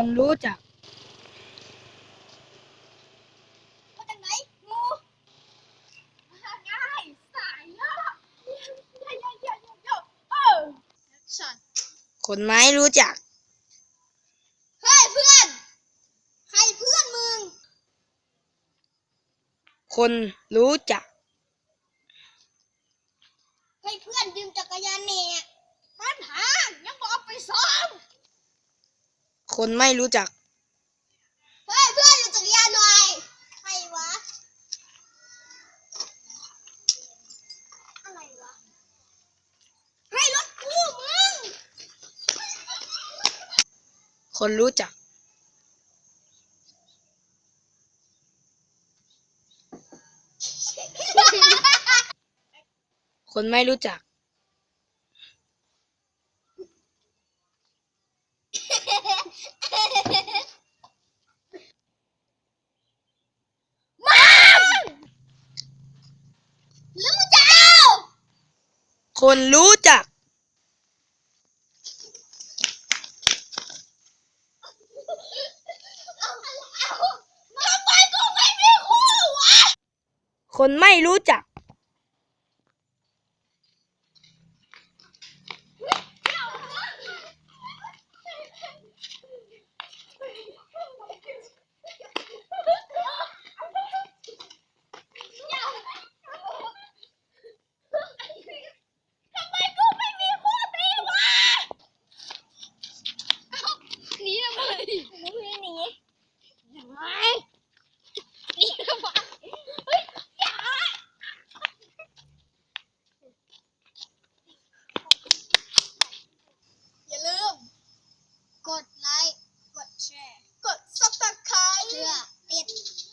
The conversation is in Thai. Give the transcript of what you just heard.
คนรู้จักมาจากไหนงูง่ายสายเนาะเยอะเยอะเยอะเยอะเออฉันคนไม่รู้จัก เฮ้ยเพื่อน ใครเพื่อนมึง คนรู้จักเฮ้ยเพื่อนยืมจักรยานเนี่ยมันหางยังบอกไปซ้อม คนไม่รู้จัก เฮ้ยเพื่อนยืมจักรยานหน่อยใครวะ อะไรวะเฮ้ยรถกูมึง คนรู้จัก คนไม่รู้จัก หรือมึงจะเอา คนรู้จัก คนไม่รู้จัก Yeah.